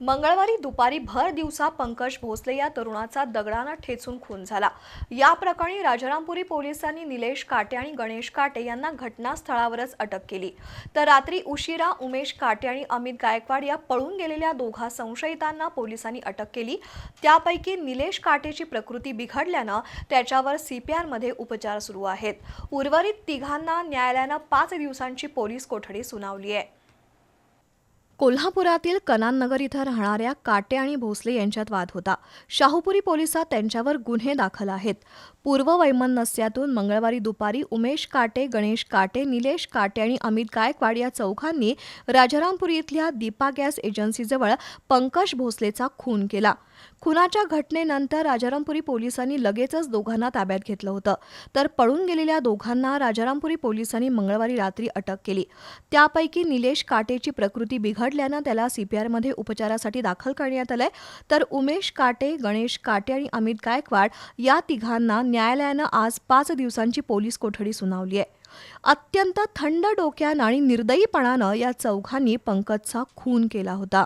मंगळवारी दुपारी भर दिवसा पंकज भोसले या तरुणाचा दगडानं ठेचून खून झाला. या प्रकरणी राजारामपुरी पोलिसांनी निलेश काटे आणि गणेश काटे यांना घटनास्थळावरच अटक केली. तर रात्री उशिरा उमेश काटे आणि अमित गायकवाड या पळून गेलेल्या दोघा संशयितांना पोलिसांनी अटक केली. त्यापैकी निलेश काटेची प्रकृती बिघडल्यानं त्याच्यावर सीपीआरमध्ये उपचार सुरू आहेत. उर्वरित तिघांना न्यायालयानं पाच दिवसांची पोलीस कोठडी सुनावली आहे. कोल्हापुरातील कनाननगर इथं राहणाऱ्या काटे आणि भोसले यांच्यात वाद होता. शाहूपुरी पोलिसात त्यांच्यावर गुन्हे दाखल आहेत. पूर्व वैमनस्यातून मंगळवारी दुपारी उमेश काटे गणेश काटे निलेश काटे आणि अमित गायकवाड या चौघांनी राजारामपुरी इथल्या दीपा गॅस एजन्सीजवळ पंकज भोसलेचा खून केला. खुनाच्या घटनेनंतर राजारामपुरी पोलिसांनी लगेचच दोघांना ताब्यात घेतलं होतं. तर पळून गेलेल्या दोघांना राजारामपुरी पोलिसांनी मंगळवारी रात्री अटक केली. त्यापैकी निलेश काटेची प्रकृती बिघड बिघडल्यानं त्याला सीपीआरमध्ये उपचारासाठी दाखल करण्यात आलंय. तर उमेश काटे गणेश काटे आणि अमित गायकवाड या तिघांना न्यायालयानं आज पाच दिवसांची पोलीस कोठडी सुनावली आहे. अत्यंत थंड डोक्यानं आणि निर्दयीपणानं या चौघांनी पंकजचा खून केला होता.